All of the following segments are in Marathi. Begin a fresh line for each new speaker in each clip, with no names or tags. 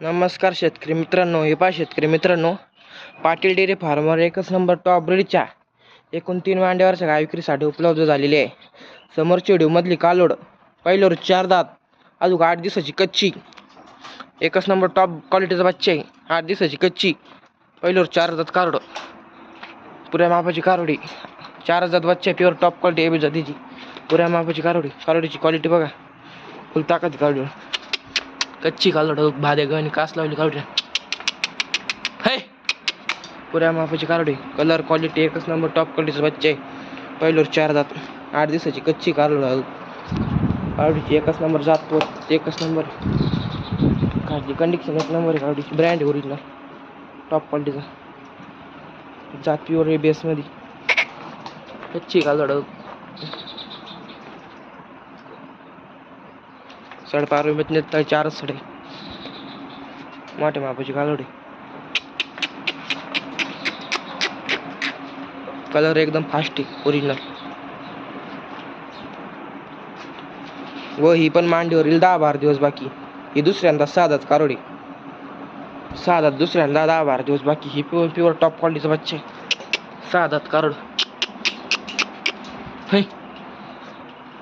नमस्कार शेतकरी मित्रांनो हे पा शेतकरी मित्रांनो. पाटील डेअरी फार्मर एकच नंबर टॉप ब्रीडच्या एकूण तीन मांड्यावरच्या गाय विक्रीसाठी उपलब्ध झालेली आहे. समोरची व्हिडिओमधली कालोड पहिल्यावर चार दात अजून आठ दिवसाची कच्ची. एकच नंबर टॉप क्वालिटीचा बच्चा आहे आठ दिवसाची कच्ची. पहिल्यावर चार दात कारोड पुऱ्या मापाची कारोडी. चार हजार बच्चा प्युअर टॉप क्वालिटी एबी जातीची. पुऱ्या मापाची कारोडी कारोडीची क्वालिटी बघा. फुल ताकद कारोडी. कच्ची कालोड भादे गण कास लावली कालोडी हे! पुऱ्या मापाची कारोडी. कलर क्वालिटी एकच नंबर टॉप क्वालिटीचं बच्चा. आहे पहिल्यावर चार जात आठ दिवसाची कच्ची कालोड कावडीची एकच नंबर जात पोत एकच नंबर काढली कंडिक्शन एक नंबर आहे कावडीची. ब्रँड आहे ओरिजिनल टॉप क्वालिटीचा जात प्युअर बेसमध्ये कच्ची कालोड साडेपाच रुपये तर चारच सडे. माटे मापाची कालोडी. कलर एकदम फास्ट आहे ओरिजिनल व ही पण मांडीवरील दहा बारा दिवस बाकी. ही दुसऱ्यांदा साधाच कारोडी. साधात दुसऱ्यांदा दहा बारा दिवस बाकी. ही प्युअर प्युअर टॉप क्वालिटीचा बच्चे साधात कारोड. हे.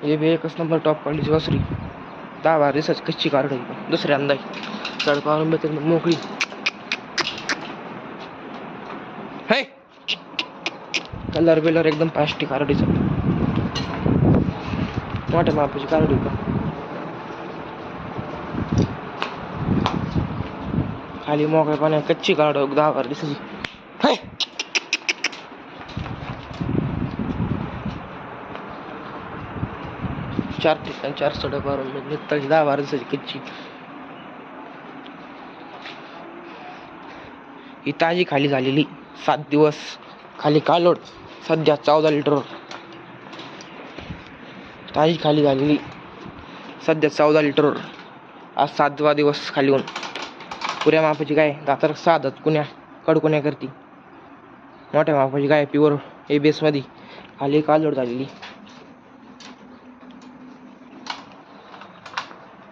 हे बी एकच नंबर टॉप क्वालिटीची वसरी. दहा रिसर्च कच्ची कार्ड आहे दुसऱ्यांदा आहे साडेपाच रुपये मोकळी. हे! कलर बिलर एकदम फास्ट कार्डीच. मोठ्या मापाची कारोडी का खाली मोकळ्या पाण्या कच्ची कार्ड दहा बार दिसायची है! चार ठिकाणी चार सडक मारून निघताची दहा बारा दिवसाची कच्ची. ही ताजी खाली झालेली सात दिवस. खाली कालोड सध्या चौदा लिटर ताजी खाली झालेली सध्या चौदा लिटरवर आज सातवा दिवस खाली होऊन. पुऱ्या मापाची गाय दातार साधत कुण्या? कडकुण्या करती? मोठ्या मापाची गाय प्युअर ए बेसमध्ये खाली कालोड झालेली.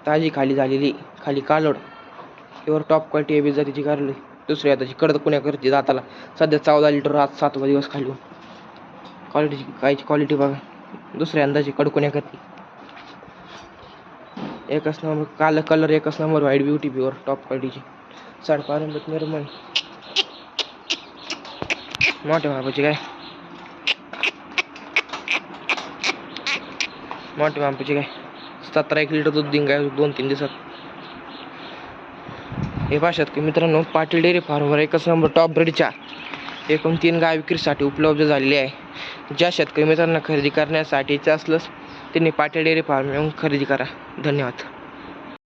ताजी खाली झालेली खाली कालोड. प्युअर टॉप क्वालिटी ए बेस जातीची कारली दुसऱ्या हाताची कडक कुण्या करते दाताला. सध्या चौदा लिटर आज सातवा दिवस खाली क्वालिटीची गायची क्वालिटी बघा. दुसऱ्या अंदाची कडकुण्या करते. एकच नंबर काल कलर एकच number white beauty pure top क्वालिटीची साडेपाच पारंपरिक निर्मळ मोठ्या मापाची काय? मोठ्या बापाची काय? सतरा एक लिटर दूध दिंग दोन तीन दिवसात. हे पाशात की मित्रांनो पाटील डेअरी फार्मवर एकच नंबर टॉप ब्रेडच्या एकूण तीन गाय विक्रीसाठी उपलब्ध झालेली आहे. ज्या शेतकरी मित्रांना खरेदी करण्यासाठीचं असलंच त्यांनी पाटील डेअरी फार्म येऊन खरेदी करा. धन्यवाद.